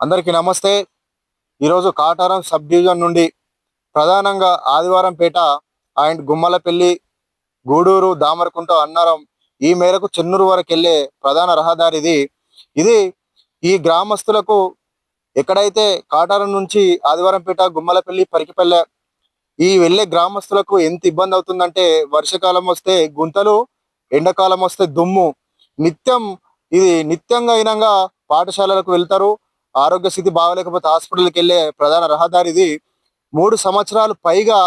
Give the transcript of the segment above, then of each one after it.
అందరికీ నమస్తే. ఈరోజు కాటారం సబ్ డివిజన్ నుండి ప్రధానంగా ఆదివారంపేట అండ్ గుమ్మలపల్లి గూడూరు దామరకుంట అన్నారం ఈ మేరకు చెన్నూరు వరకు వెళ్ళే ప్రధాన రహదారి ఇది ఇది ఈ గ్రామస్తులకు ఎక్కడైతే కాటారం నుంచి ఆదివారంపేట గుమ్మలపల్లి పరికిపల్లె ఈ వెళ్ళే గ్రామస్తులకు ఎంత ఇబ్బంది అవుతుందంటే వర్షాకాలం వస్తే గుంతలు ఎండాకాలం వస్తే దుమ్ము. నిత్యం ఇది నిత్యంగా అయినంగా పాఠశాలలకు వెళ్తారు. ఆరోగ్య స్థితి బాగలేకపోతే హాస్పిటల్కి వెళ్ళే ప్రధాన రహదారి ఇది మూడు సంవత్సరాలు పైగా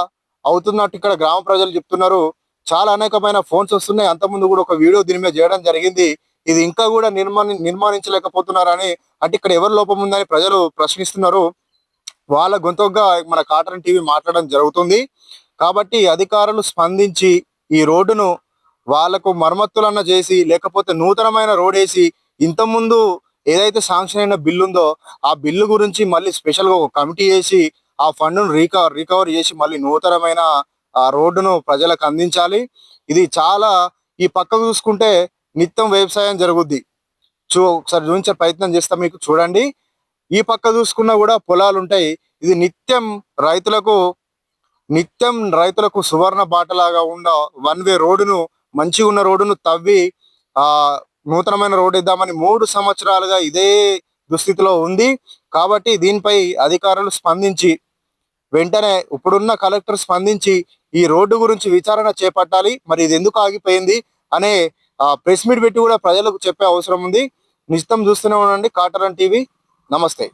అవుతున్నట్టు ఇక్కడ గ్రామ ప్రజలు చెప్తున్నారు. చాలా అనేకమైన ఫోన్స్ వస్తున్నాయి. అంతకుముందు కూడా ఒక వీడియో దీని మీద చేయడం జరిగింది. ఇది ఇంకా కూడా నిర్మాణ నిర్మాణించలేకపోతున్నారని అంటే ఇక్కడ ఎవరి లోపం ఉందని ప్రజలు ప్రశ్నిస్తున్నారు. వాళ్ళ గొంతుగా మన కాటన్ టీవీ మాట్లాడడం జరుగుతుంది. కాబట్టి అధికారులు స్పందించి ఈ రోడ్డును వాళ్ళకు మరమ్మతులన్న చేసి లేకపోతే నూతనమైన రోడ్ వేసి ఇంతకుముందు ఏదైతే శాంక్షన్ అయిన బిల్లు ఉందో ఆ బిల్లు గురించి మళ్ళీ స్పెషల్గా ఒక కమిటీ చేసి ఆ ఫండ్ను రీకవర్ రికవర్ చేసి మళ్ళీ నూతనమైన ఆ రోడ్డును ప్రజలకు అందించాలి. ఇది చాలా ఈ పక్క చూసుకుంటే నిత్యం వ్యవసాయం జరుగుద్ది. చూ ఒకసారి చూపించే ప్రయత్నం చేస్తా మీకు చూడండి. ఈ పక్క చూసుకున్నా కూడా పొలాలు ఉంటాయి. ఇది నిత్యం రైతులకు నిత్యం రైతులకు సువర్ణ బాటలాగా ఉన్న వన్ వే రోడ్డును మంచిగా ఉన్న రోడ్డును తవ్వి ఆ నూతనమైన రోడ్డు ఇద్దామని మూడు సంవత్సరాలుగా ఇదే దుస్థితిలో ఉంది. కాబట్టి దీనిపై అధికారులు స్పందించి వెంటనే ఇప్పుడున్న కలెక్టర్ స్పందించి ఈ రోడ్డు గురించి విచారణ చేపట్టాలి. మరి ఇది ఎందుకు ఆగిపోయింది అనే ప్రెస్ మీట్ పెట్టి కూడా ప్రజలకు చెప్పే అవసరం ఉంది. నిశ్చితం చూస్తూనే ఉండండి. కాటరన్ టీవీ నమస్తే.